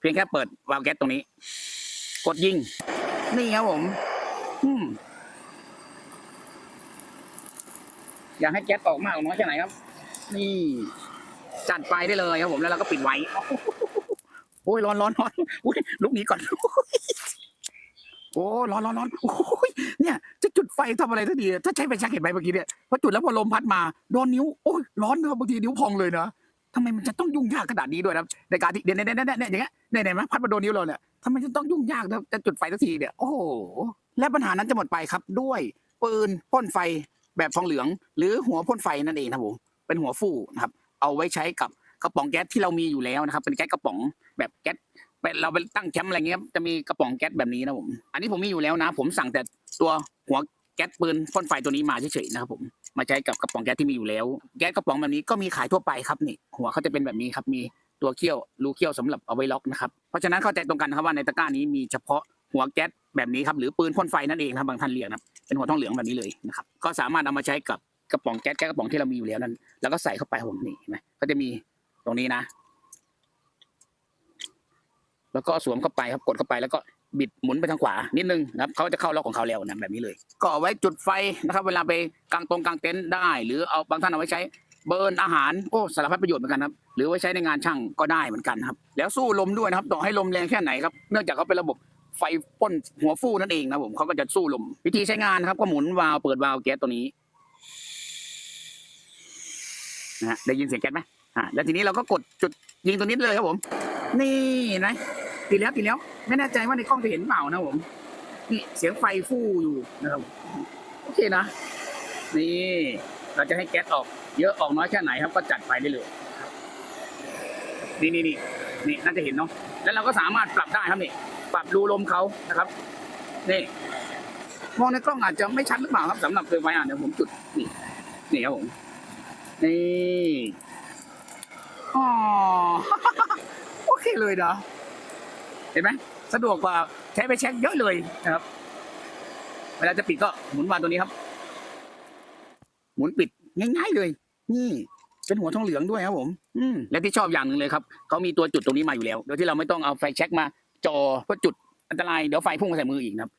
เพียงแค่เปิดวาล์วแก๊สตรงนี้ กดยิง นี่ครับผมอืมอยากให้แก๊สออกมากออกน้อยแค่ไหนครับ นี่ จัดไปได้เลยครับผมแล้วเราก็ปิดไว้โอ้ยร้อนร้อนร้อนอุ้ยลุกหนีก่อนโอ้ร้อนร้อนร้อนโอ้ยเนี่ย จะจุดไฟทำอะไรทันทีถ้าใช้ไฟแช็กเห็นไหมเมื่อกี้เนี่ยพอจุดแล้วพอลมพัดมาโดนนิ้วโอ้ยร้อนครับบางทีนิ้วพองเลยนะ ทำไมมันจะต้องยุ่งยากขนาดนี้ด้วยนะในการที่เนี่ยเนี่ยเนี่ยเนี่ยอย่างเงี้ยเนี่ยเห็นไหมพัดมาโดนนิ้วเราเนี่ยทำไมจะต้องยุ่งยากนะจะจุดไฟทันทีเนี่ยโอ้โหและปัญหานั้นจะหมดไปครับ ด้วยปืนพ่นไฟแบบทองเหลือง หรือหัวพ่นไฟนั่นเองครับผมเป็นหัวฟู่นะครับ เอาไว้ใช้กับกระป๋องแก๊สที่เรามีอยู่แล้วนะครับ เป็นแก๊สกระป๋องแบบแก๊สเราไปตั้งแคมป์อะไรเงี้ยจะมีกระป๋องแก๊สแบบนี้นะผมอันนี้ผมมีอยู่แล้วนะ ผมสั่งแต่ตัวหัว ก๊สปืนพ่นไฟตัวนี้มาเฉยๆนะครับผมมาใช้กับกระป๋องแก๊สที่มีอยู่แล้ว แก๊สกระป๋องแบบนี้ก็มีขายทั่วไปครับนี่ หัวเขาจะเป็นแบบนี้ครับมีตัวเขี้ยวรูเขี้ยวสำหรับเอาไว้ล็อกนะครับเพราะฉะนั้นเข้าใจตรงกันครับว่าในตะกร้านี้มีเฉพาะหัวแก๊สแบบนี้ครับหรือปืนพ่นไฟนั่นเองครับบางท่านเรียกนะเป็นหัวทองเหลืองแบบนี้เลยนะครับก็สามารถเอามาใช้กับกระป๋องแก๊สแก๊สกระป๋องที่เรามีอยู่แล้วนั้น แล้วก็ใส่เข้าไปครับผมนี่เห็นไหมก็จะมีตรงนี้นะ แล้วก็สวมเข้าไปครับกดเข้าไปแล้วก็ บิดหมุนไปทางขวานิดนึงนะครับเขาจะเข้าล็อกของเขาแล้วนะแบบนี้เลย ก็เอาไว้จุดไฟนะครับ เวลาไปกางตรงกางเต็นท์ได้ หรือเอาบางท่านเอาไว้ใช้เบิร์นอาหารโอ้สารพัดประโยชน์เหมือนกันครับหรือไว้ใช้ในงานช่างก็ได้เหมือนกันครับ แล้วสู้ลมด้วยนะครับต่อให้ลมแรงแค่ไหนครับเนื่องจากเขาเป็นระบบไฟพ่นหัวฟูนั่นเองนะผมเขาก็จะสู้ลม วิธีใช้งานนะครับ ก็หมุนวาล์วเปิดวาล์วแก๊สตัวนี้นะฮะได้ยินเสียงแก๊สไหมอ่าแล้วทีนี้เราก็กดจุดยิงตัวนี้เลยครับผม นี่นะ ติดแล้วติดแล้ว ไม่แน่ใจว่าในกล้องจะเห็นเปล่านะผม นี่เสียงไฟฟู่อยู่นะครับโอเคนะ นี่ เราจะให้แก๊สออก เยอะออกน้อยแค่ไหนครับก็จัดไปได้เลยนี่นี่นี่นี่น่าจะเห็นเนาะแล้วเราก็สามารถปรับได้ครับนี่ปรับรูลมเขานะครับนี่มองในกล้องอาจจะไม่ชัดหรือเปล่าครับสำหรับเคยไว้อ่านเดี๋ยวผมจุดนี่นี่ครับผมนี่อ๋อโอเคเลยนะ เห็นไหมสะดวกกว่าใช้ไปเช็คเยอะเลยนะครับ เวลาจะปิดก็หมุนวาล์วตัวนี้ครับ หมุนปิดง่ายๆเลย นี่ เป็นหัวทองเหลืองด้วยครับผม อืมและที่ชอบอย่างหนึ่งเลยครับเขามีตัวจุดตรงนี้มาอยู่แล้ว โดยที่เราไม่ต้องเอาไฟแช็กมาจอเพื่อจุดอันตรายเดี๋ยวไฟพุ่งใส่มืออีกนะครับ